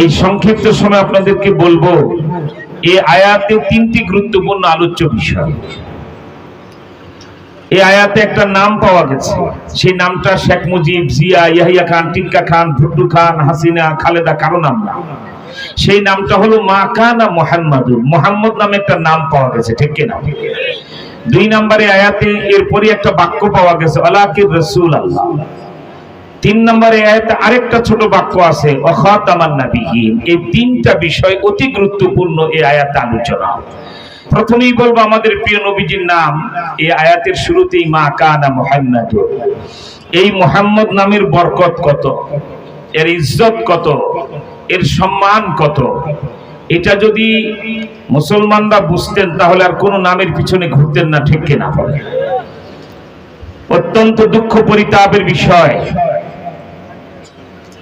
এই সংক্ষিপ্ত সময় আপনাদেরকে বলব এই আয়াতে তিনটি গুরুত্বপূর্ণ আলোচ্য বিষয়। এই আয়াতে একটা নাম পাওয়া গেছে। সেই নামটা শেখ মুজিব, জিয়া, ইয়াহিয়া খান, টিক্কা খান, ভুট্টু খান, হাসিনা, খালেদা, কারও নাম না। সেই নামটা হলো মা কানা মোহাম্মদুর মোহাম্মদ নামে একটা নাম পাওয়া গেছে, ঠিক কিনা? দুই নম্বরে আয়াতে এরপরে একটা বাক্য পাওয়া গেছে, আলাকির রসুল আল্লাহ তিন নম্বরে আয়াতে আরেকটা ছোট বাক্য আছে এই তিনটা বিষয় অতি গুরুত্বপূর্ণ এই আয়াতে আলোচনা। প্রথমেই বলব আমাদের প্রিয় নবীজির নাম, এই আয়াতের শুরুতেই মা কানা মোহাম্মদ এই মোহাম্মদ নামের বরকত কত? এর ইজ্জত কত? এর সম্মান কত? এটা যদি মুসলমানরা বুঝতেন, তাহলে আর কোনো নামের পিছনে ঘুরতেন না, ঠিক কিনা? অত্যন্ত দুঃখ পরিতাপের বিষয়।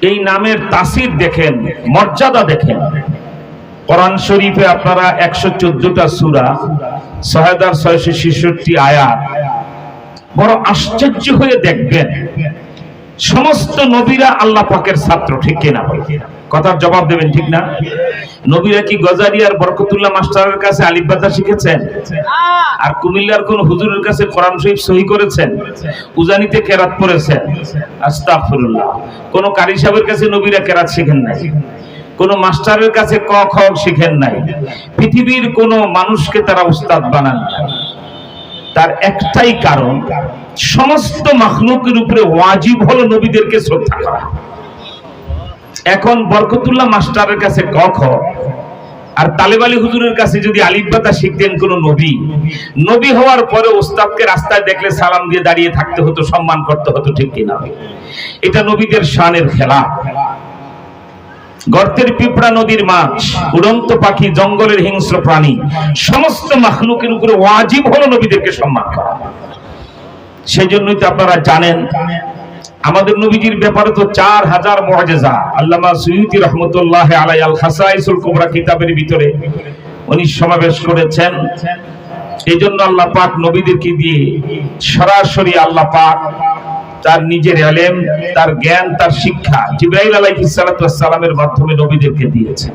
এই নামের তাসির দেখেন, মর্যাদা দেখেন। কোরআন শরীফে আপনারা একশো চোদ্দটা সুরা সহায়দার হাজার ছয়শো ছেষট্টি আয়াত, বড় আশ্চর্য হয়ে দেখবেন। সমস্ত নবীরা আল্লাহ পাকের ছাত্র, ঠিক কিনা কথার জবাব দেবেন ঠিক না? নবীরা কি গজারিয়ার বরকতুল্লাহ মাস্টারের কাছে আলিফবাতা শিখেছেন? আর কুমিল্লার কোন হুজুরের কাছে কোরআন শরীফ সহি করেছেন? উজানিতে কেরাত পড়েছেন? আস্তাগফিরুল্লাহ। কোন কারি সাহেবের কাছে নবীরা কেরাত শিখেন নাই। কোন মাস্টারের কাছে ক খ শিখেন নাই। পৃথিবীর কোন মানুষকে তারা উস্তাদ বানান তার একটাই কারণ সমস্ত মাখলুকের উপরে ওয়াজিব হলো নবীদেরকে শ্রদ্ধা করা। এখন বরকতুল্লাহ মাস্টারের কাছে ক খ আর তালেব আলী হুজুরের কাছে যদি আলিফবাতা শিখতেন কোন নবী। নবী হওয়ার পরে ওস্তাদকে রাস্তায় দেখলে সালাম দিয়ে দাঁড়িয়ে থাকতে হতো, সম্মান করতে হতো, ঠিক কিনা? এটা নবীদের শানের খেলা। গর্তের পিঁপড়া নদীর মাছ, উড়ন্ত পাখি, জঙ্গলের হিংস্র প্রাণী, সমস্ত মাখলুকের উপরে ওয়াজিব হলো নবীদেরকে সম্মান করা। সেই জন্যই তো আপনারা জানেন আমাদের নবীজির ব্যাপারে তো চার হাজার মহাজেজা আল্লামা সুয়ুতি রহমতুল্লাহ আলাই আল খাসাইসুল কুবরা কিতাবের ভিতরে উনি সমাবেশ করেছেন। এই জন্য আল্লাহ পাক নবীদেরকে দিয়ে সরাসরি আল্লাহ পাক তার নিজের এলেম তার জ্ঞান, তার শিক্ষা জিব্রাইল আলাইহিস সালামের মাধ্যমে নবীদেরকে দিয়েছেন।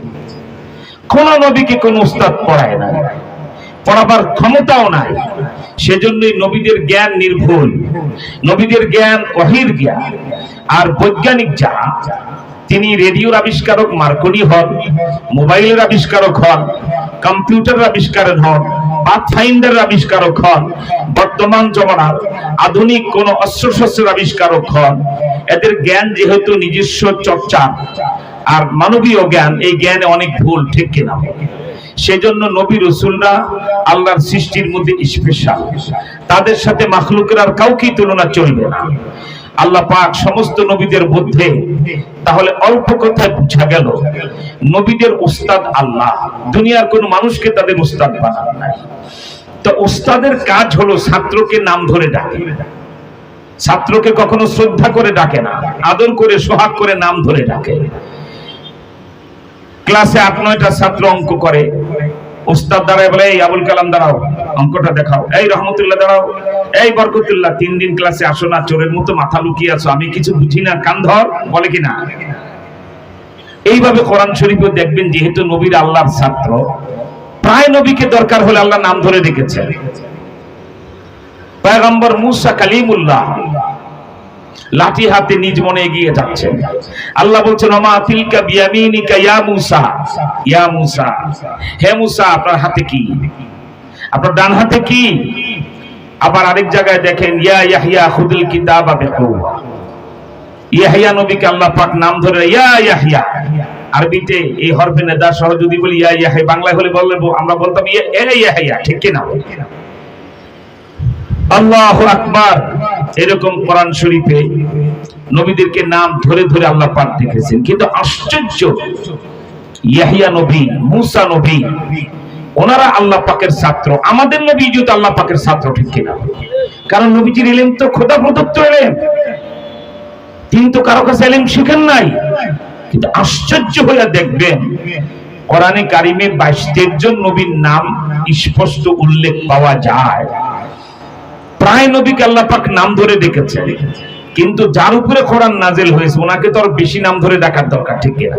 কোন নবীকে কোন উস্তাদ পড়ায় না পড়াবার ক্ষমতাও নাই। সেজন্যই নবীদের জ্ঞান নির্ভুল। নবীদের জ্ঞান অহির জ্ঞান আর বৈজ্ঞানিক যারা তিনি রেডিওর আবিষ্কারক মার্কনি হন, মোবাইলের আবিষ্কারক হন, কম্পিউটারের আবিষ্কারক হন, পাথফাইন্ডারের আবিষ্কারক হন, বর্তমান জমানার আধুনিক কোন অস্ত্রশস্ত্রের আবিষ্কারক হন। এদের জ্ঞান যেহেতু নিজস্ব চর্চা, আর মানবীয় জ্ঞান, এই জ্ঞানে অনেক ভুল, ঠিক কিনা? সেজন্য নবী রসুলরা আল্লাহর সৃষ্টির মধ্যে স্পেশাল তাদের সাথে মাখলুকের আর কাউকেই তুলনা চলবে না। আল্লাহ পাক সমস্ত নবীদের মধ্যে তাহলে অল্প কথায় বুঝা গেল, নবীদের উস্তাদ আল্লাহ। দুনিয়ার কোন মানুষকে তাদের উস্তাদ বানান নাই। তো উস্তাদের কাজ হলো ছাত্রকে নাম ধরে ডাকে। ছাত্রকে কখনো শ্রদ্ধা করে ডাকে না, আদর করে সোহাগ করে নাম ধরে ডাকে। ক্লাসে আট, নয়টা ছাত্র অঙ্ক করে। উস্তাদ দাঁড়ায় বলে, এই আবুল কালাম দাঁড়াও, অঙ্কটা দেখাও। এই রহমতুল্লাহ দাঁড়াও, এই বরকতুল্লাহ, তিন দিন ক্লাসে আসো না, চোরের মতো মাথা লুকিয়ে আছো, আমি কিছু বুঝি না, কান ধর, বলে কিনা। এইভাবে কোরআন শরীফে দেখবেন, যেহেতু নবীর আল্লাহর ছাত্র, প্রায় নবীকে দরকার হলে আল্লাহ নাম ধরে রেখেছেন পয়গম্বর মুসা কালিমুল্লাহ লাঠি হাতে নিজ মনে এগিয়ে যাচ্ছেন আল্লাহ বলছেন, ওমা তিলকা বিয়ামিনিকা ইয়া মুসা? ইয়া মুসা, হে মুসা, আপনার হাতে কি? আপনার ডান হাতে কি? আবার আরেক জায়গায় দেখেন, ইয়া ইয়াহিয়া খুদুল কিতাবা ইয়াহিয়া নবীকে আল্লাহ পাক নাম ধরে, ইয়া ইয়াহিয়া আরবিতে এই হরফে নেদা সহ যদি বলি, ইয়া ইয়াহিয়া বাংলায় হলে বললে আমরা বলতাম, ইয়া ইয়াহিয়া ঠিক কি না আল্লাহ আকবার। এরকম কোরআন শরীফে নবীদেরকে নাম ধরে ধরে আল্লাহ পাক দেখেছেন। কিন্তু আশ্চর্য, ইয়াহিয়া নবী, মুসা নবী, ওনারা আল্লাহ পাকের ছাত্র। আমাদের নবী যেহেতু আল্লাহ পাকের ছাত্র, ঠিক কিনা? কারণ নবীজির এলেম তো খোদা প্রদত্ত এলেম তিনি তো কারও কাছে এলেম শিখেন নাই। কিন্তু আশ্চর্য হইয়া দেখবেন, কোরআনে কারিমে বাইশ তেরজন নবীর নাম স্পষ্ট উল্লেখ পাওয়া যায়। প্রায় নবীকে আল্লাহ পাক নাম ধরে ডেকেছেন কিন্তু যার উপরে কোরআন নাজেল হয়েছে, ওনাকে তো বেশি নাম ধরে ডাকার দরকার, ঠিক কিনা?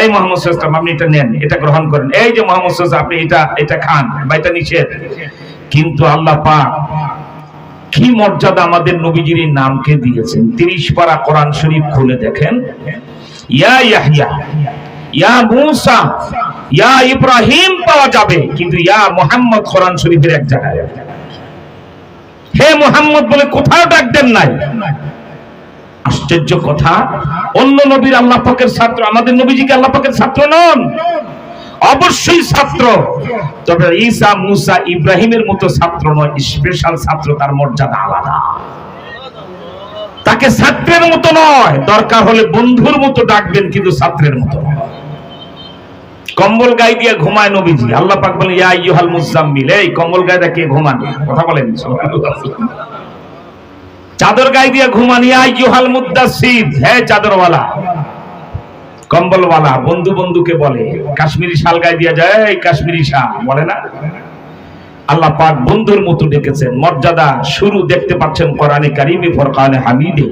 এই মোহাম্মদ সাল্লাম আপনি এটা নেন, এটা গ্রহণ করেন। এই যে মোহাম্মদ সাল্লাম আপনি এটা এটা খান, বা এটা নিষেধ। কিন্তু আল্লাহ পাক কি মর্যাদা আমাদের নবীজির নামকে দিয়েছেন? তিরিশ পারা কোরআন শরীফ খুলে দেখেন। ইয়া ইয়াহিয়া ইয়া মুসা, ইয়া ইব্রাহিম পাওয়া যাবে, কিন্তু ইয়া মোহাম্মদ কোরআন শরীফের এক জায়গায়। হে মোহাম্মদ বলে কোথাও ডাক দেন নাই। আশ্চর্য কথা, অন্য নবীর আল্লাহ পাকের ছাত্র, আমাদের নবীজিকে আল্লাহ পাকের ছাত্র নন। অবশ্যই ছাত্র। তবে ঈসা, মুসা, ইব্রাহিমের মতো ছাত্র নয়, স্পেশাল ছাত্র তার মর্যাদা আলাদা। তাকে ছাত্রের মতো নয়, দরকার হলে বন্ধুর মতো ডাকবেন, কিন্তু ছাত্রের মতো নয়। কম্বল গায়ে দিয়ে ঘুমায় নবীজি। আল্লাহ পাক বলেন, ইয়া আইয়ুহাল মুজাম্মিল এই কম্বল গায়ে দিয়ে কে ঘুমান? কথা বলেন চাদর গায়ে দিয়ে ঘুমান, ইয়া আইয়ুহাল মুদ্দাসসির হে চাদরওয়ালা কম্বলওয়ালা বন্ধু বন্ধুকে বলে, কাশ্মীরি শাল গায়ে দিয়ে যায়, এই কাশ্মীরি শাল বলে না? আল্লাহ পাক বন্ধুর মতো ডেকেছেন, মর্যাদা শুরু দেখতে পাচ্ছেন কোরআনে কারিমে, ফরকানে হামিদে।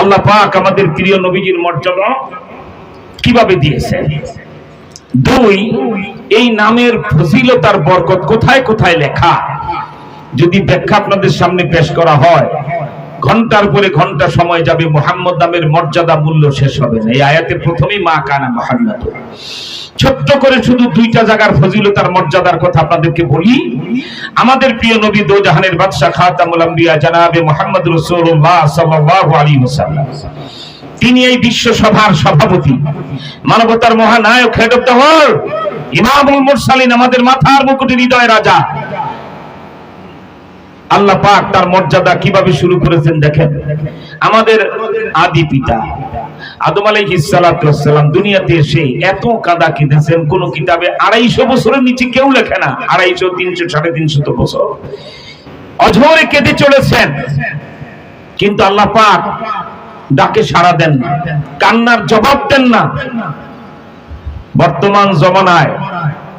আল্লাহ পাক আমাদের প্রিয় নবীজির মর্যাদা কীভাবে দিয়েছেন? দুই, এই নামের ফজিলতার বরকত কোথায় কোথায় লেখা? যদি ব্যাখ্যা আপনাদের সামনে পেশ করা হয়, ঘণ্টার পরে ঘণ্টা সময় যাবে, মোহাম্মদ নামের মর্যাদা মূল্য শেষ হবে না। এই আয়াতে প্রথমেই মা কানা মোহাম্মদ। ছোট্ট করে শুধু দুইটা জায়গার ফজিলতার মর্যাদার কথা আপনাদেরকে বলি। আমাদের প্রিয় নবী দো জাহানের বাদশাহ খাতামুল আম্বিয়া জানাবে মোহাম্মদ রাসূলুল্লাহ সাল্লাল্লাহু আলাইহি ওয়াসাল্লাম। তিনি এই বিশ্ব সভার সভাপতি। মানবতার মহানায়ক হেড অফ দ্য ওয়ার্ল্ড ইমামুল মুরসালিন, আমাদের মাথার মুকুটে হৃদয় রাজা। আল্লাহ পাক তার মর্যাদা কীভাবে শুরু করেছেন দেখেন? আমাদের আদি পিতা আদম আলাইহিস সালাতু ওয়াসসালাম দুনিয়াতে এসে এত কাদা কেঁদেছেন, কোন কিতাবে আড়াইশো বছরের নিচে কেউ লেখে না, আড়াইশো, তিনশো, সাড়ে তিনশো বছর। অঝরে কেঁদে চলেছেন। কিন্তু আল্লাহ পাক ডাকে সাড়া দেন না, কান্নার জবাব দেন না। বর্তমান জমানায়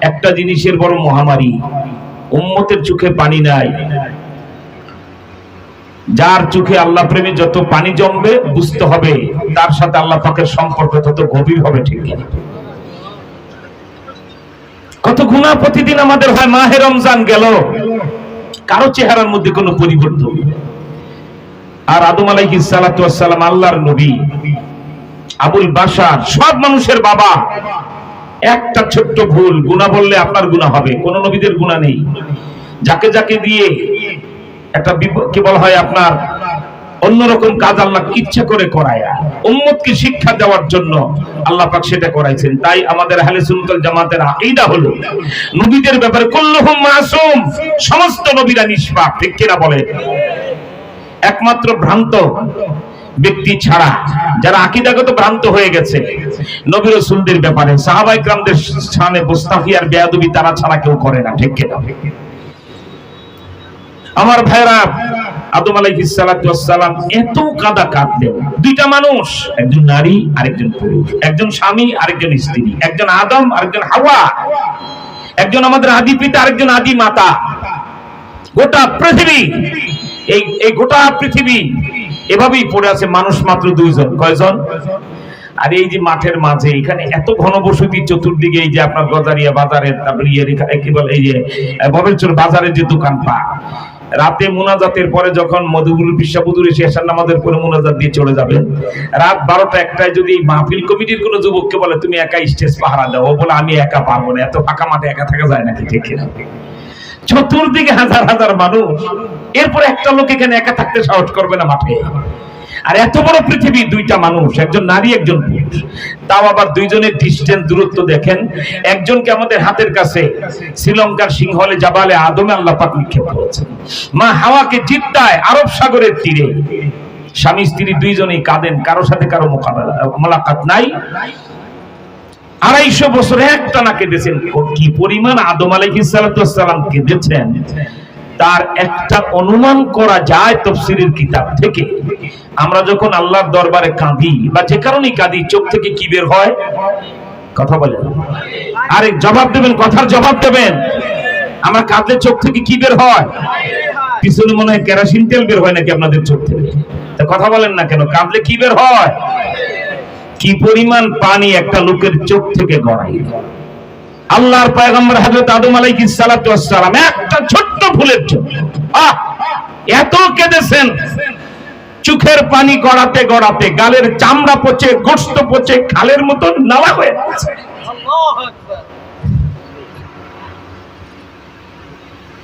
একটা জিনিসের বড় মহামারী, উম্মতের চোখে পানি নাই। যার চোখে আল্লাহ প্রেমী যত পানি জমবে, বুঝতে হবে তার সাথে আল্লাহ পাকের সম্পর্ক তত গভীর হবে, ঠিক কত গুণা প্রতিদিন আমাদের হয়, মাহে রমজান গেল। কারও চেহারার মধ্যে কোনো পরিবর্তন। আর আদম আলাইহিস সালাতু ওয়াসসালাম আল্লাহর নবী, আবুল বাশার, সব মানুষের বাবা। একটা ছোট্ট ভুল, গুনাহ বললে আপনার গুনাহ হবে, কোন নবীদের গুনাহ নেই। যাকে যাকে দিয়ে একটা কি বলা হয় আপনার, অন্যরকম কাজ আল্লাহ ইচ্ছা করে করায়া, উম্মতকে শিক্ষা দেওয়ার জন্য আল্লাহ পাক সেটা করাইছেন। তাই আমাদের আহলে সুন্নাতুল জামাতের আকীদা হলো, নবীদের ব্যাপারে কুল্লুহুম মাসুম, সমস্ত নবীরা নিষ্পাপ, ঠিক কিনা বলে? একমাত্র ভ্রান্ত ব্যক্তি ছাড়া, যারা আকিদাগত ভ্রান্ত হয়ে গেছে। নবী রসুলদের ব্যাপারে সাহাবাই স্থানে মুস্তাফিয়ার বেয়াদবি তারা ছাড়া কেউ করে না, ঠিক কিনা? আমার ভাইরা আদম আলাইহিস সালাতু এত কাদা কাঁদলেন। দুইটা মানুষ, একজন নারী, আরেকজন পুরুষ। একজন স্বামী, আরেকজন স্ত্রী। একজন আদম, আরেকজন হাওয়া। একজন আমাদের আদি পিতা, আরেকজন আদি মাতা। গোটা পৃথিবী এই গোটা পৃথিবী এভাবেই পড়ে আছে মানুষ মাত্র দুইজন। কয়জন? আর এই যে মাঠের মাঝে, এখানে এত চতুর্দিকে এই যে আপনার গজারিয়া বাজারের, তারপরে ইয়ে রেখা- কি বলে, এই যে বাজারের যে দোকান পা রাতে মোনাজাতের পরে যখন মধুগুরু বিশ্বাবুদুর এসে এসার মোনাজাত দিয়ে চলে যাবেন রাত বারোটা একটায় যদি মাহফিল কমিটির কোনো যুবককে বলে, তুমি একা স্টেজ পাহারা দাও, ও বলে, আমি একা পারব না, এত ফাঁকা মাঠে একা থাকা যায় নাকি? ঠিক? চতুর্দিকে হাজার হাজার মানুষ। এরপর একটা লোক এখানে একা থাকতে সাহস করবে না মাঠে। আর এত বড় পৃথিবী, দুইটা মানুষ, একজন নারী, একজন পুরুষ। তাও আবার দুইজনের ডিস্টেন্স দূরত্ব দেখেন। একজনকে আমাদের হাতের কাছে, শ্রীলঙ্কার সিংহলে জাবালে আদমে আল্লাহ পাক নিক্ষেপ করেছেন। মা হাওয়াকে জিদ্দায় আরব সাগরের তীরে। স্বামী, স্ত্রী দুইজনেই কাঁদেন, কারও সাথে কারও মোকাবেলা, মোলাকাত নাই। আড়াইশো বছর একটানা কেঁদেছেন। কি পরিমাণ আদম আলাইহিস সালাম কেঁদেছেন? তার একটা অনুমান করা যায় তফসিরের কিতাব থেকে। আমরা যখন আল্লাহর দরবারে কাঁদি, বা যে কারণেই কাঁদি, চোখ থেকে কি বের হয়? কথা বলেন। আরে, জবাব দেবেন, কথার জবাব দেবেন। আমরা কাঁদলে চোখ থেকে কি বের হয়? পিছনে মনে হয় কেরাসিন তেল বের হয় নাকি আপনাদের চোখ থেকে? তা কথা বলেন না কেন, কাঁদলে কি বের হয়? কি পরিমাণ পানি একটা লোকের চোখ থেকে গড়াই আল্লাহর পয়গম্বর হযরত আদম আলাইহিস সালাতু ওয়াস সালাম একটা ছোট্ট আহ! এত কেঁদেছেন। চোখের পানি গড়াতে গড়াতে, গালের চামড়া পচে, গোস্ত পচে, খালের মতো নালা হয়ে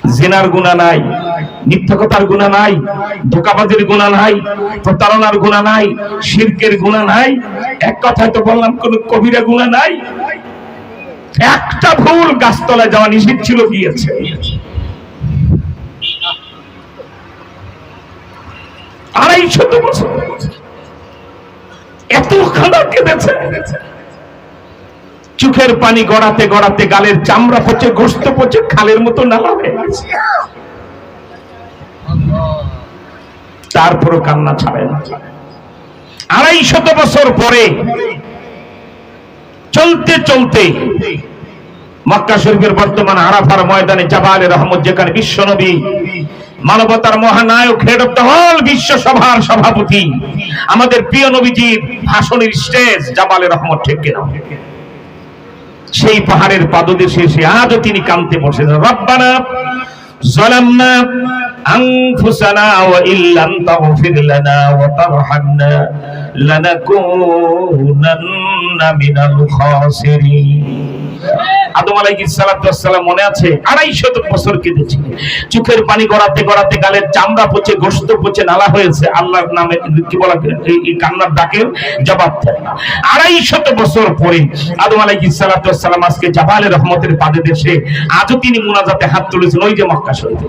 জেনার গুণা নাই মিথ্যকতার গুণা নাই, ধোকাবাজির গুণা নাই, প্রতারণার গুণা নাই, শিরকের গুণা নাই, এক কথায় তো বললাম, কোন কবিরা গুণা নাই। একটা ভুল গাছতলায় যাওয়া নিষেধ ছিল, গিয়েছে। আড়াইশত বছর। এত খানা কেঁদেছে। চোখের পানি গড়াতে গড়াতে গালের চামড়া পচে, গোস্ত পচে, খালের মতো নালা হয়ে গেছে। তারপরও কান্না ছাড়ে না। আড়াই শত বছর পরে চলতে চলতে মক্কা শরীফের বর্তমান আরাফার ময়দানে জাবালে রহমত যেখানে বিশ্ব নবী মানবতার মহানায়ক হেড অব দ্য হল বিশ্ব সভার সভাপতি। আমাদের প্রিয় নবীজির ভাষণের স্টেজ জামালের রহমত ঠিক কিনা? সেই পাহাড়ের পাদদেশে এসে আজও তিনি কানতে বসেছেন। রব্বানা জলাম্মা أنفسنا وإن لم تغفر لنا وترحمنا لنكونن من الخاسرين আদম আলাইহিস সালাতু ওয়াসসালাম মনে আছে আড়াইশো বছর কেঁদেছে চোখের পানি গড়াতে গড়াতে গালের চামড়া পচে গোশত পচে নালা হয়েছে আল্লাহর নামে কি বলা এই- এই কান্নার ডাকের জবাব দেয় না আড়াইশত বছর পরে আদম আলাইহিস সালাতু ওয়াসসালাম আজকে জাবালে রহমতের পাদে দেশে আজও তিনি মুনাজাতে হাত তুলেছেন ওই যে মক্কা শরীফে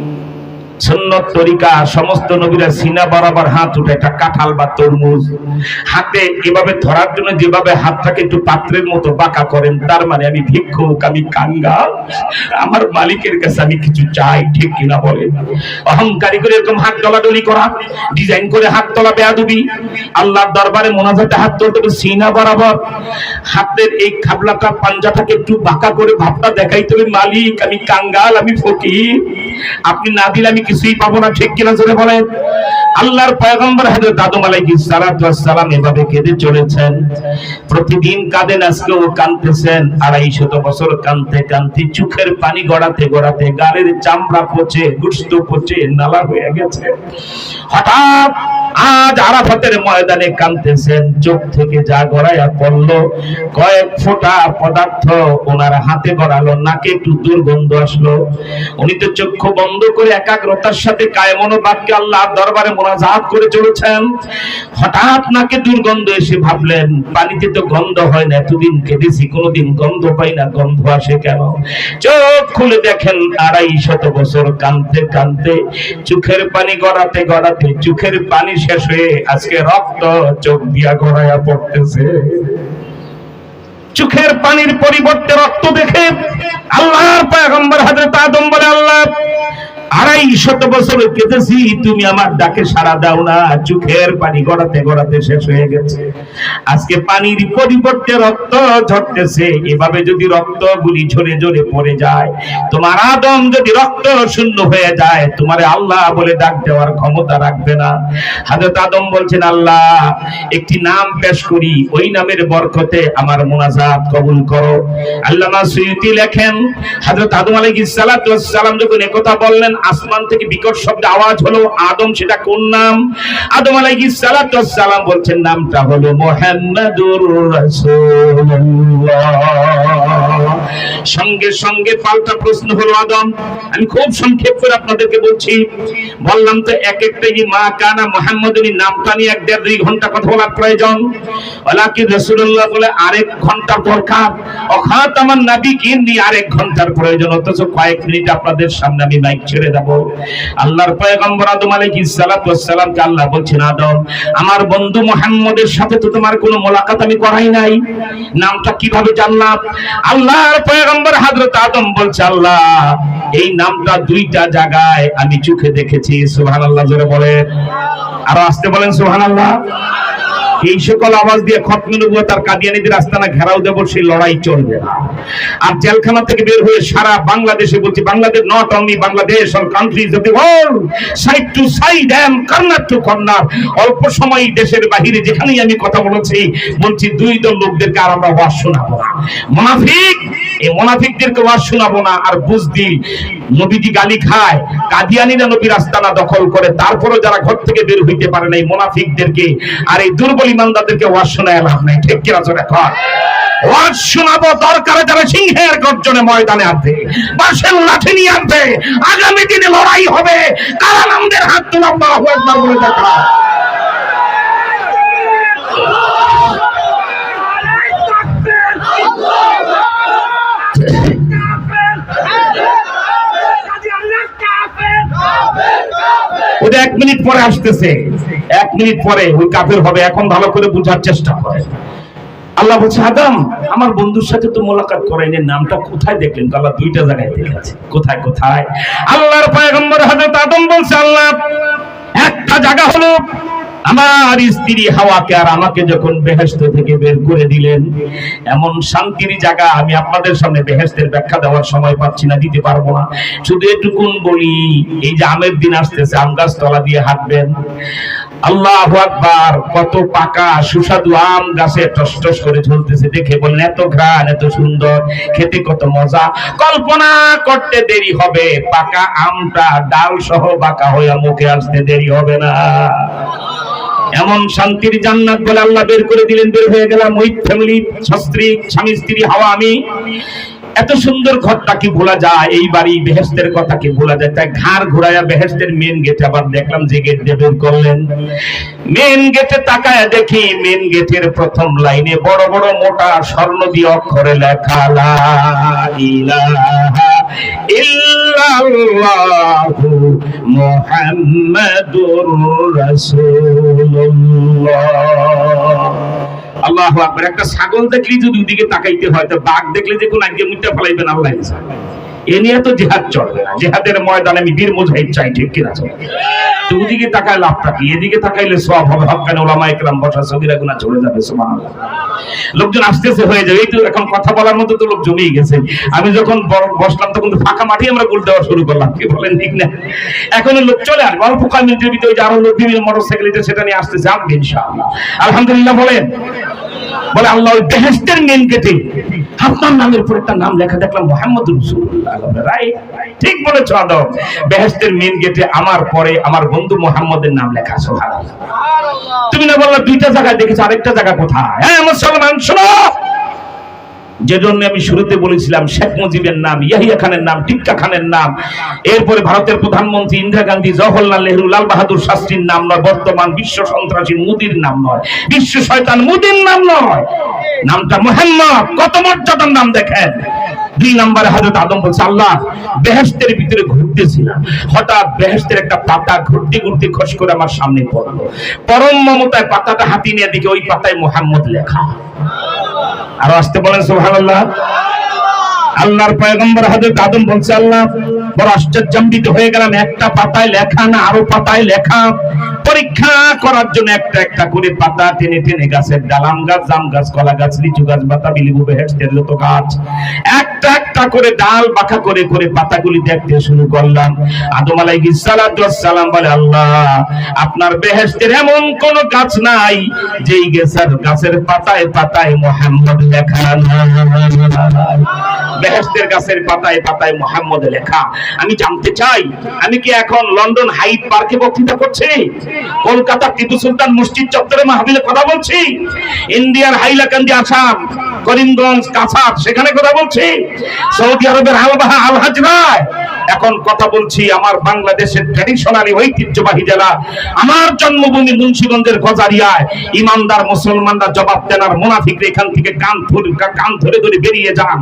সুন্নত তরিকা, সমস্ত নবীরা সিনা বরাবর হাত উঠে একটা কাঁঠাল বা তরমুজ হাতে এভাবে ধরার জন্য যেভাবে হাতটাকে একটু পাত্রের মতো বাঁকা করেন, তার মানে আমি ভিক্ষুক, আমি কাঙ্গাল। আমার মালিকের কাছে আমি কিছু চাই, ঠিক কিনা বলে অহংকারী করে এরকম হাত ডলাডলি করা ডিজাইন করে হাত তোলা বেয়াদুবি। আল্লাহর দরবারে মোনাজাতে হাত তুলতে সিনা বরাবর। হাতের এই খাবলাটা, পাঞ্জাটাকে একটু বাঁকা করে ভাবটা দেখাইতে হবে, মালিক, আমি কাঙ্গাল, আমি ফকির। আপনি না দিলে আমি কিছুই পাবো না, ঠিক কিনা জোরে বলেন? আল্লাহর পয়গম্বর হযরত আদম আলাইহিস সালাতু ওয়াস সালাম এভাবে কেঁদে চলেছেন। প্রতিদিন কাঁদেন আজকেও কাঁদতেছেন। আড়াইশত বছর কাঁদতে কাঁদতে চোখের পানি গড়াতে গড়াতে গালের চামড়া পচে, গুস্ত পচে, নালা হয়ে গেছে। হঠাৎ আজ আরাফাতের ময়দানে কাঁদতেছেন, চোখ থেকে যা গড়াইয়া পড়ল, কয়েক ফোঁটা পদার্থ ওনার হাতে গড়ালো, নাকে একটু দুর্গন্ধ আসলো। উনি তো চক্ষু বন্ধ করে একাগ্রতার সাথে কায়মনো বাক্যে আল্লাহ দরবারে মোনাজাত করে চলেছেন। হঠাৎ নাকে দুর্গন্ধ এসে ভাবলেন, পানিতে তো গন্ধ হয় না, এতদিন কেঁদেছি, কোনোদিন গন্ধ পাই না, গন্ধ আসে কেন? চোখ খুলে দেখেন আড়াই শত বছর কানতে কানতে চোখের পানি গড়াতে গড়াতে, চোখের পানি শেষ হয়ে আজকে রক্ত চোখ দিয়া গড়াইয়া পড়তেছে। চোখের পানির পরিবর্তে রক্ত দেখে আল্লাহর পয়গম্বর হাজরত আদম বলে, আল্লাহ আড়াই শত বছর কেঁদেছি, তুমি আমার ডাকে সাড়া দাও না। চোখের পানি গড়াতে গড়াতে শেষ হয়ে গেছে। আজকে পানির পরিবর্তে রক্ত ঝরতেছে। এভাবে যদি রক্ত গুলি ঝরে ঝরে পড়ে যায়, তোমার আদম যদি রক্ত শূন্য হয়ে যায়, তোমার আল্লাহ বলে ডাক দেওয়ার ক্ষমতা রাখবে না। হাজরত আদম বলছেন, আল্লাহ, একটি নাম পেশ করি। ওই নামের বরকতে আমার মোনাজাত কবুল করো। লেখেন হযরত আদম আলাইহিস সালাম যখন একথা বললেন আসমান থেকে বিকট শব্দ আওয়াজ হলো, আদম সেটা কোন নাম? আদম আলাইহিস সালাতু সালাম বলছেন, নামটা হলো মুহাম্মাদুর রাসূলুল্লাহ। সঙ্গে সঙ্গে পাল্টা প্রশ্ন হলো, আদম, আমি খুব সংক্ষেপ করে আপনাদেরকে বলছি, বললাম তো এক একটা যে মা কানা মোহাম্মদ নামটা নিয়ে এক দেড় দুই ঘণ্টা কথা বলার প্রয়োজন। ওলাকি রসুল্লাহ বলে, আরেক ঘণ্টার দরকার। অখাত আমার নাবি কি নিয়ে আরেক ঘণ্টার প্রয়োজন, অথচ কয়েক মিনিট আপনাদের সামনে আমি মাইক ছেড়ে আল্লাহর পয়গম্বর আদম আল্লাহ বলছেন, আদম, আমার বন্ধু সাথে তো তোমার কোনো মোলাকাত আমি করাই নাই। নামটা কীভাবে জানলাম? আল্লাহর পয়গম্বর আদম বলছে, আল্লাহ, এই নামটা দুইটা জায়গায় আমি চোখে দেখেছি। সুবহানাল্লাহ, জোরে বলে আরও আসতে বলেন, সুবহানাল্লাহ। এই সকল আওয়াজ দিয়ে খতম নবুয়ত আর কাদিয়ানীদের আস্তানা ঘেরাও দেব, সেই লড়াই চলবে না। আর জেলখানা থেকে বের হয়ে সারা বাংলাদেশে বলছি, Bangladesh not only Bangladesh all countries of the world side to side and corner to corner অল্প সময় দেশের বাহিরে যেখানেই আমি কথা বলেছি বলছি দুই দল লোকদেরকে আর আমরা ওয়াজ শোনাবো না। মুনাফিক! এই মুনাফিকদেরকে ওয়াজ শোনাবো না, আর বুঝদিল নবীজি গালি খায়, কাদিয়ানীরা নবীর আস্তানা দখল করে, তারপরও যারা ঘর থেকে বের হইতে পারে না এই মুনাফিকদেরকে, আর এই দুর্বল ইমানদারদেরকে ওয়াজ শোনায় লাভ নাই। ঠিক কিনা জোরে কর ওয়াজ শোনাবো, দরকারে যারা সিংহের গর্জনে ময়দানে আসবে বাসের লাঠি নিয়ে আসবে, আগামী দিনে লড়াই হবে কারা নামদের হাত তোলা বলে দেখা ওটা এক মিনিট পরে আসতেছে। এক মিনিট পরে ওই কাপের হবে, এখন ভালো করে বুঝার চেষ্টা করে। আল্লাহ বলছে, আদম, আমার বন্ধুর সাথে তো মোলাকাত করাইনি নামটা কোথায় দেখলেন? আল্লাহ দুইটা জায়গায় দেখেছে কোথায় কোথায়? আল্লাহর পায়গম্বর হযরত আদম বলছে, আল্লাহ, একটা জায়গা হলো আমার স্ত্রী হাওয়াকে আর আমাকে যখন বেহেস্ত থেকে বের করে দিলেন, এমন শান্তির জায়গা আমি আপনাদের সামনে বেহেস্তের ব্যাখ্যা দেওয়ার সময় পাচ্ছি না, দিতে পারব না। শুধু এটুকুন বলি, এই যে আমের দিন আসতেছে, আম গাছ তলা দিয়ে হাঁটবেন। আল্লাহ আকবার, কত পাকা, সুস্বাদু আম গাছে টস টস করে ঝুলতেছে। দেখে বললেন, এত ঘ্রাণ, এত সুন্দর, খেতে কত মজা। কল্পনা করতে দেরি হবে, পাকা আমটা ডাল সহ বাঁকা হয়ে মুখে আসতে দেরি হবে না। এমন শান্তির জান্নাত বলে আল্লাহ বের করে দিলেন, বের হয়ে গেলাম। ওই ফ্যামিলি শাস্ত্রী স্বামী, স্ত্রী, হাওয়া, আমি। এত সুন্দর ঘরটা কি ভোলা যায়? এই বাড়ি বেহেস্তের কথা কি ভোলা যায়? তাই ঘাড় ঘুরাইয়া বেহেস্তের মেন গেটে আবার দেখলাম যে গেট দিয়ে বের করলেন। মেন গেটে তাকায় দেখি মেন গেটের প্রথম লাইনে বড় বড় মোটা স্বর্ণ দিয়ে অক্ষরে লেখা, লা ইলাহা রাসূলুল্লাহ। আল্লাহু একটা ছাগল দেখলেই যদি ওদিকে তাকাইতে হয়, তো বাঘ দেখলে যে কোন আগে মুখটা ফেলাইবেন, আল্লাহ। এ নিয়ে তো জিহাদ চলবে না। জিহাদের ময়দানে আমি বীর মুজাহিদ চাই, ঠিক কিনা তো ওদিকে তাকায় লাভটা কি? এদিকে তাকাইলে সব হবে। ওলামা একরাম বসা গুনাহ চলে যাবে লোকজন আসতেছে হয়ে যাবে। এই তো এখন কথা বলার মতো তো লোক গেছে। আমি যখন বসলাম, তখন ফাঁকা মাঠে আমরা গোল দেওয়া শুরু করলাম। কি বলেন, ঠিক না? এখন লোক চলে আসবে। অল্প কয়েক মিনিটের ভিতরে আরও লোক বিভিন্ন মোটরসাইকেলিতে সেটা নিয়ে আসতেছে। আসবে ইনশাআল্লাহ। আলহামদুলিল্লাহ, বলেন। বলে আল্লাহ ওই বেহেস্তের নিন কেটে আপনার নামের উপর একটা নাম লেখা দেখলাম মোহাম্মদ রসুল্লাহ ঠিক বলেছ আদম। বেহেস্তের মেন গেটে আমার পরে আমার বন্ধু মোহাম্মদের নাম লেখা সোহা তুমি না বললা দুইটা জায়গায় দেখেছ আরেকটা জায়গা কোথায়? হ্যাঁ মুসলমান শোনো! যে জন্য আমি শুরুতে বলেছিলাম শেখ মুজিবের নাম, ইয়াহিয়া খানের নাম, টিক্কা খানের নাম। এরপরে ভারতের প্রধানমন্ত্রী ইন্দিরা গান্ধী, জওহরলাল নেহরু, লাল বাহাদুর শাস্ত্রীর নাম নয়, বর্তমান বিশ্ব সন্ত্রাসী মুদির নাম নয়, বিশ্ব শয়তান মুদির নাম নয়। নামটা মোহাম্মদ, কত মর্যাদার নাম দেখেন। দুই নম্বরে হযরত আদম বলছে, আল্লাহ, বেহেশতের ভিতরে ঘুরতেছিলাম। হঠাৎ বেহেস্তের একটা পাতা ঘুরতে ঘুরতে খস করে আমার সামনে পড়ল। পরম মমতায় পাতাটা হাতি নিয়ে দিকে ওই পাতায় মোহাম্মদ লেখা। আরও আসতে বলেন, সুবহানাল্লাহ। আল্লাহর পয়গম্বর হযরত আদম বলছে, আল্লাহ, বড় আশ্চর্যান্বিত হয়ে গেলাম। একটা পাতায় লেখা না, আরও পাতায় লেখা। পরীক্ষা করার জন্য একটা একটা করে পাতা টেনে টেনে গাছের ডালাম গাছ, জাম গাছ, কলা গাছ, লিচু গাছ, বাতাবি, লেবু বেহেশতের যত গাছ। একটা একটা করে ডাল বাঁকা করে করে পাতাগুলি দেখতে শুরু করলাম। আদম আলাইহিস সালাম বলে, আল্লাহ, আপনার বেহেশতের এমন কোন গাছ নাই যেই গাছের গাছের পাতায় পাতায় মোহাম্মদ লেখা নাই। বেহেশতের গাছের পাতায় পাতায় মোহাম্মদ লেখা। আমি জানতে চাই, আমি কি এখন লন্ডন হাইট পার্কে বক্তৃতা করছি? কলকাতা টিপু সুলতান মসজিদ চত্বরে মাহবিলে কথা বলছি? ইন্ডিয়ার হাইলাকান্দি আসাম করিমগঞ্জ কাছাড় সেখানে কথা বলছি। সৌদি আরবের আলবাহা আল হাজরায় এখন কথা বলছি আমার বাংলাদেশের ট্র্যাডিশনালি ঐতিহ্যবাহী জেলা। আমার জন্মভূমি মুন্সিগঞ্জের গজারিয়ায়। ইমানদার মুসলমানরা জবাব দেন আর মুনাফিকরা এখান থেকে কান ধরে কান ধরে ধরে বেরিয়ে যান।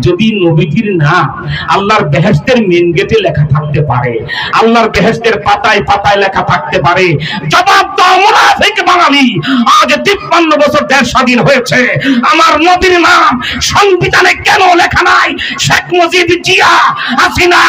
যদি নবীজির নাম আল্লাহর বেহেশতের মেন গেটে লেখা থাকতে পারে, আল্লাহর বেহেশতের পাতায় পাতায় লেখা থাকতে পারে, জবাব দাও মুনাফিক বাঙালি। আজ তিপ্পান্ন বছর দেশ স্বাধীন হয়েছে। আমার নবীর নাম সংবিধানে কেন লেখা নাই? শেখ মুজিব জিয়া, হাসিনা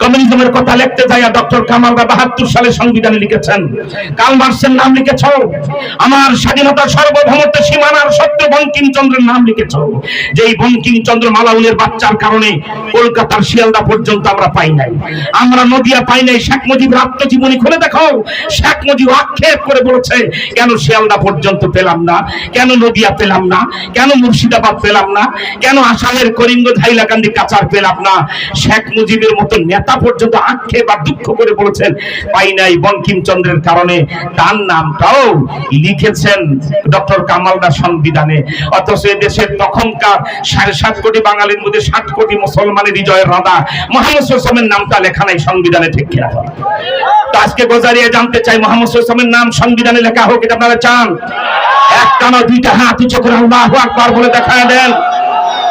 কমিউনিজমের কথা লিখতে যাইয়া ডক্টর কামাল বাহাত্তর সালে সংবিধানে লিখেছেন। কাল মার্সের নাম লিখেছ? আমার স্বাধীনতা সার্বভৌমত্ব সীমানার সত্য বঙ্কিমচন্দ্রের নাম লিখেছ। যে এই বঙ্কিমচন্দ্র মালাউলের বাচ্চার কারণে কলকাতার শিয়ালদা পর্যন্ত আমরা পাই নাই। আমরা নদিয়া পাই নাই। শেখ মুজিবের আত্মজীবনী খুলে দেখো শেখ মুজিব আক্ষেপ করে বলেছে, কেন শিয়ালদা পর্যন্ত পেলাম না? কেন নদিয়া পেলাম না? কেন মুর্শিদাবাদ পেলাম না? কেন আসামের করিমগঞ্জ হাইলাকান্দি কাচার পেলাম না? শেখ মুজিবের মতো নেতা পর্যন্ত আক্ষেপ বা দুঃখ করে বলেছেন, পাই নাই বঙ্কিমচন্দ্রের কারণে। তার নামটাও লিখেছেন ডক্টর কামালদা সংবিধানে। অথচ দেশের তখনকার সাড়ে সাত কোটি বাঙালির মধ্যে ষাট কোটি মুসলমানের হৃদয়ের রাধা মোহাম্মদ হোসেনের নামটা লেখা নাই সংবিধানে, ঠিক কিনা? তো আজকে গোজারিয়া জানতে চাই মোহাম্মদ হোসেনের নাম সংবিধানে লেখা হোক, এটা আপনারা চান? একটা না দুইটা হাত উঁচু করে বলে দেখা দেন।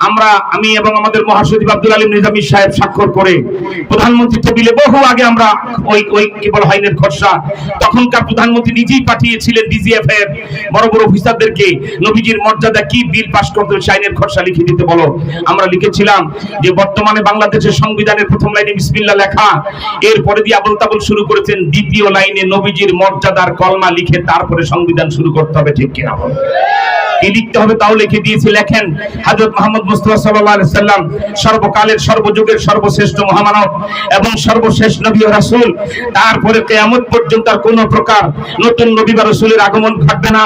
আমরা আমি এবং আমাদের মহাসচিব আব্দুল আলিম নিজামী সাহেব স্বাক্ষর করে প্রধানমন্ত্রী টেবিলে বহু আগে আমরা ওই ওই কি বলা আইনের খসড়া তখনকার প্রধানমন্ত্রী নিজেই পাঠিয়েছিলেন ডিজিএফ এর বড় বড় অফিসারদেরকে নবীজির মর্যাদা কি বিল পাশ করতে হবে, সেই আইনের লিখে দিতে বলো আমরা লিখেছিলাম যে বর্তমানে বাংলাদেশের সংবিধানের প্রথম লাইনে বিসমিল্লাহ লেখা এরপরে দিয়ে আবুল তাবুল শুরু করেছেন দ্বিতীয় লাইনে নবীজির মর্যাদার কলমা লিখে তারপরে সংবিধান শুরু করতে হবে ঠিক কিনা বলো? কি লিখতে হবে তাও লিখে দিয়েছে, লেখেন হযরত মুহাম্মদ মুস্তাফা আলাইহি সাল্লাম, সর্বকালের সর্বযুগের সর্বশ্রেষ্ঠ মহামানব এবং সর্বশেষ নবী তারপরে পর্যন্ত আর কোনো প্রকার নতুন নবী বা আগমন ঘটবে না।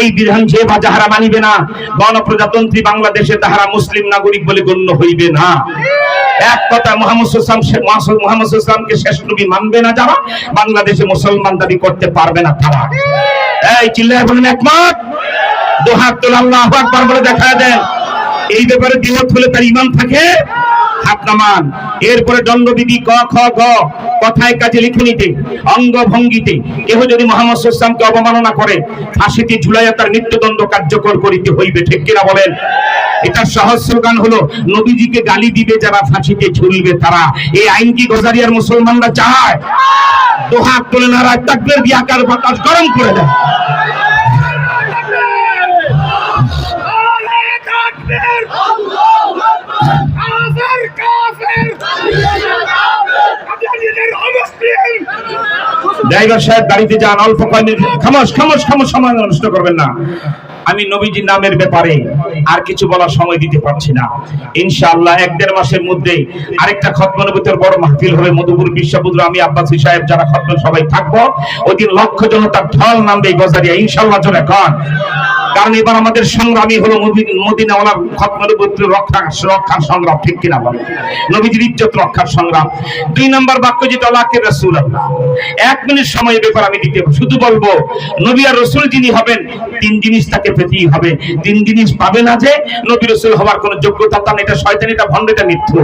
এই বিধান যে বা যাহারা মানিবে না, গণপ্রজাতন্ত্রী বাংলাদেশে তাহারা মুসলিম নাগরিক বলে গণ্য হইবে না। এক কথা, মোহাম্মদ সুসামকে শেষ নবী মানবে না যারা? বাংলাদেশে মুসলমান দাবি করতে পারবে না তারা। এই চিল্লায় বলেন একমত? দোহাত তোলা আল্লাহ আকবার বলে দেখা দেন। এই ব্যাপারে দ্বিমত হলে তার ইমান থাকে, হাত নামান। এরপরে দণ্ডবিধি ক, খ গ কথায় কাজে লিখনিতে অঙ্গ ভঙ্গিতে কেহ যদি মোহাম্মদ সুসামকে অবমাননা করে, ফাঁসিতে ঝুলাইয়া তার মৃত্যুদণ্ড কার্যকর করিতে হইবে, ঠিক কিনা বলেন? এটা সহজ স্লোগান হলো, নবীজিকে গালি দিবে, যারা ফাঁসিতে ঝুলবে তারা। এই আইন কি গজারিয়ার মুসলমানরা চায়? দোহাত তোলে নারায় তাকবের দিয়ে আকার বাতাস গরম করে দেয়। ড্রাইভার সাহেব গাড়িতে যান, অল্প কয়েক খামোশ খামোশ খামোশ, সময় নষ্ট করবেন না। আমি নবীজির নামের ব্যাপারে আর কিছু বলার সময় দিতে পারছি না। ইনশাআল্লাহ এক দেড় মাসের মধ্যে আরেকটা খতমনবীতের বড় মাহফিল হবে মধুপুর বিশ্বপুত্র আমি আব্বাসী সাহেব যারা খতম সবাই থাকব, ওই দিন লক্ষ জনতার ঢল নামবে গজারিয়া। ইনশাআল্লাহ জোরে কন। কারণ এবার আমাদের সংগ্রামী হলো মদি- মদিনাওয়ালার খতমনবীর রক্ষা রক্ষার সংগ্রাম, ঠিক কিনা বলে? নবীজির ইজ্জত রক্ষার সংগ্রাম। দুই নম্বর বাক্য যেটা আল্লাহ এক মিনিট সময় ব্যাপার আমি দিতে শুধু বলব, নবী আর রসুল যিনি হবেন, তিন জিনিস তাকে পেতেই হবে। তিন জিনিস পাবে না যে নবী রসুল হওয়ার কোনো যোগ্যতা তার এটা শয়তান, এটা মিথ্যু।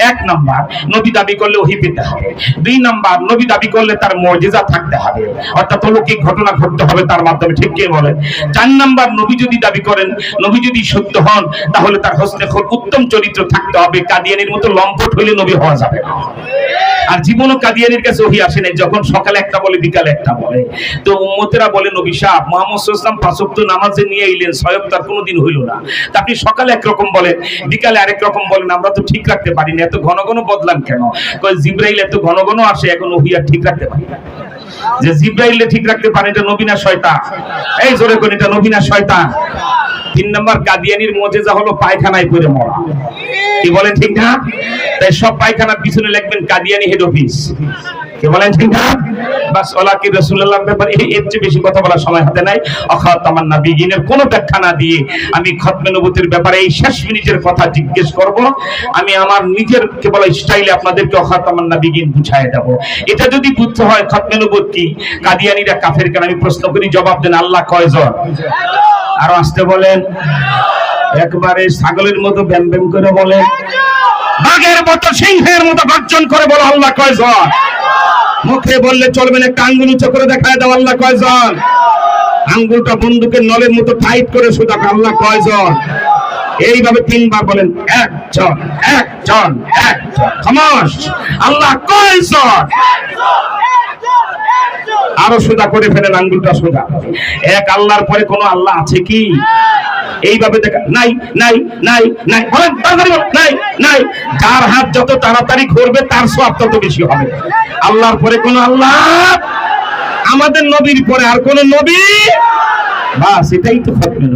এক নাম্বার, নবী দাবি করলে ওহি পেতে হবে। দুই নাম্বার, নবী দাবি করলে তার মর্যাদা থাকতে হবে। অর্থাৎ অলৌকিক ঘটনা ঘটতে হবে তার মাধ্যমে, ঠিক কে বলেন চার নাম্বার নবী যদি দাবি করেন, নবী যদি সত্য হন, তাহলে তার হস্তে উত্তম চরিত্র থাকতে হবে। কাদিয়ানির মতো লম্পট হলে নবী হওয়া যাবে না। আর জীবনও কাদিয়ানির কাছে ওহি আসে নাই, যখন সকালে একটা বলে, বিকালে একটা বলে। তো উম্মতেরা বলে, নবী সাহ মোহাম্মদ সাল্লাম পাঁচক্ত নামাজে নিয়ে এলেন সয়ব তার কোনোদিন হইল না। তা আপনি সকালে একরকম বলেন, বিকালে আরেক রকম বলেন, আমরা তো ঠিক রাখতে পারি না এত ঘন ঘন বদলান কেন? জিব্রাইল এত ঘন ঘন আসে, এখন ওহি আর ঠিক রাখতে পারি না। যে জিব্রাইলে ঠিক রাখতে পারে, এটা নবীনা শয়তান। এই জোরে কোন এটা নবীনা শয়তান। তিন নম্বর কাদিয়ানির মজেজা হলো পায়খানায় পড়ে মরা। কি বলেন ঠিক না? তাই সব পায়খানার পিছনে লিখবেন কাদিয়ানি হেড অফিস কাফের কেন? আমি প্রশ্ন করি, জবাব দেন আল্লাহ কয়জন? আরও আসতে বলেন। একবারে ছাগলের মতো ব্যাম ব্যাম করে বলেন। বাঘের মতো সিংহের মতো গর্জন করে বলো আল্লাহ কয়জন? মুখে বললে চলবে না একটা আঙ্গুল উঁচু করে দেখায় দাও আল্লাহ কয়জন? আঙ্গুলটা বন্দুকের নলের মতো টাইট করে সোজা আল্লাহ কয়জন? এইভাবে তিনবার বলেন, একজন একজন একজন। খামোশ আল্লাহ কয়জন? আরও সোজা করে ফেলেন আঙ্গুলটা সোজা। এক আল্লাহর পরে কোনো আল্লাহ আছে কি? এইভাবে দেখা, নাই নাই নাই নাই। নাই নাই। যার হাত যত তাড়াতাড়ি ঘুরবে, তার সব তত বেশি হবে। আল্লাহর পরে কোন আল্লাহ? আমাদের নবীর পরে আর কোন নবী? বাস এটাই তো খতমে